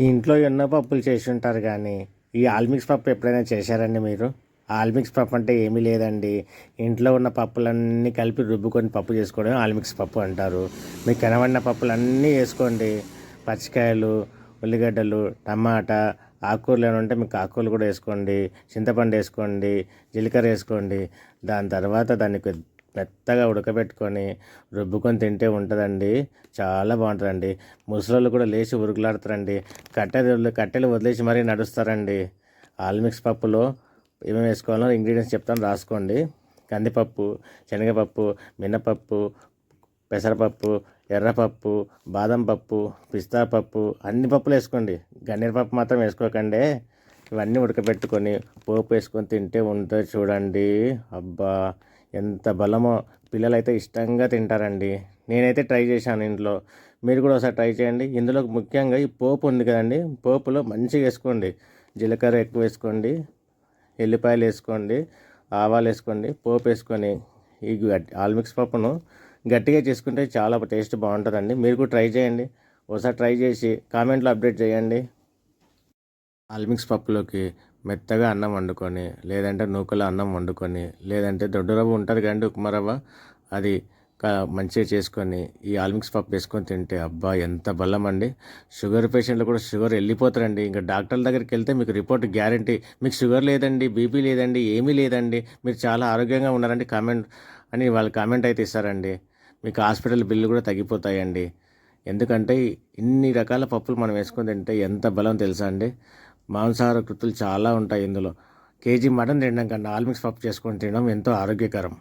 ఇంట్లో ఎన్నో పప్పులు చేసి ఉంటారు కానీ ఈ ఆల్మిక్స్ పప్పు ఎప్పుడైనా చేశారండి మీరు? ఆల్మిక్స్ పప్పు అంటే ఏమీ లేదండి. ఇంట్లో ఉన్న పప్పులన్నీ కలిపి రుబ్బుకొని పప్పు చేసుకోవడం ఆల్మిక్స్ పప్పు అంటారు. మీకు కనబడిన పప్పులన్నీ వేసుకోండి. పచ్చికాయలు ఉల్లిగడ్డలు టమాటా ఆకుకూరలు ఏమైనా ఉంటే మీకు ఆకుకూరలు కూడా వేసుకోండి. చింతపండు వేసుకోండి. జీలకర్ర వేసుకోండి. దాని తర్వాత దాన్ని కొద్ది- మెత్తగా ఉడకబెట్టుకొని రుబ్బుకొని తింటే ఉంటుందండి. చాలా బాగుంటుందండి. ముసలోళ్ళు కూడా లేచి ఉరుకులాడతారండి. కట్టెలు కట్టెలు వదిలేసి మరీ నడుస్తారండి. ఆల్మిక్స్ పప్పులో ఏమేమి వేసుకోవాలో ఇంగ్రీడియంట్స్ చెప్తాను రాసుకోండి. కందిపప్పు శనగపప్పు మినపప్పు పెసరపప్పు ఎర్రపప్పు బాదం పప్పు పిస్తా పప్పు అన్ని పప్పులు వేసుకోండి. గన్నేరు పప్పు మాత్రం వేసుకోకండి. ఇవన్నీ ఉడకబెట్టుకొని పోపు వేసుకొని తింటే ఉంటుంది చూడండి. అబ్బా! ఎంత బలమో. పిల్లలైతే ఇష్టంగా తింటారండి. నేనైతే ట్రై చేశాను ఇంట్లో. మీరు కూడా ఒకసారి ట్రై చేయండి. ఇందులో ముఖ్యంగా ఈ పోపు ఉంది కదండి. పోపులో మంచిగా వేసుకోండి. జీలకర్ర ఎక్కువ వేసుకోండి. ఎల్లిపాయలు వేసుకోండి. ఆవాలు వేసుకోండి. పోపు వేసుకొని ఈ గట్- ఆల్మిక్స్ పప్పును గట్టిగా చేసుకుంటే చాలా టేస్ట్ బాగుంటుందండి. మీరు కూడా ట్రై చేయండి. ఒకసారి ట్రై చేసి కామెంట్లో అప్డేట్ చేయండి. ఆల్మిక్స్ పప్పులోకి మెత్తగా అన్నం వండుకొని లేదంటే నూకల అన్నం వండుకొని లేదంటే దొడ్డు రవ్వ ఉంటుంది కదండి ఉప్మా రవ్వ అది మంచిగా చేసుకొని ఈ ఆల్మిక్స్ పప్పు వేసుకొని తింటే అబ్బా ఎంత బలం అండి. షుగర్ పేషెంట్లు కూడా షుగర్ వెళ్ళిపోతారండి. ఇంకా డాక్టర్ల దగ్గరికి వెళ్తే మీకు రిపోర్ట్ గ్యారంటీ. మీకు షుగర్ లేదండి బీపీ లేదండి ఏమీ లేదండి. మీరు చాలా ఆరోగ్యంగా ఉన్నారండి కామెంట్ అని వాళ్ళు కామెంట్ అయితే ఇస్తారండి. మీకు హాస్పిటల్ బిల్లు కూడా తగ్గిపోతాయండి. ఎందుకంటే ఇన్ని రకాల పప్పులు మనం వేసుకొని తింటే ఎంత బలం తెలుసా అండి? మాంసాహార కృతులు చాలా ఉంటాయి ఇందులో. కేజీ మటన్ తినడం కన్నా ఆల్మిక్స్ పప్పు చేసుకొని తినడం ఎంతో ఆరోగ్యకరం.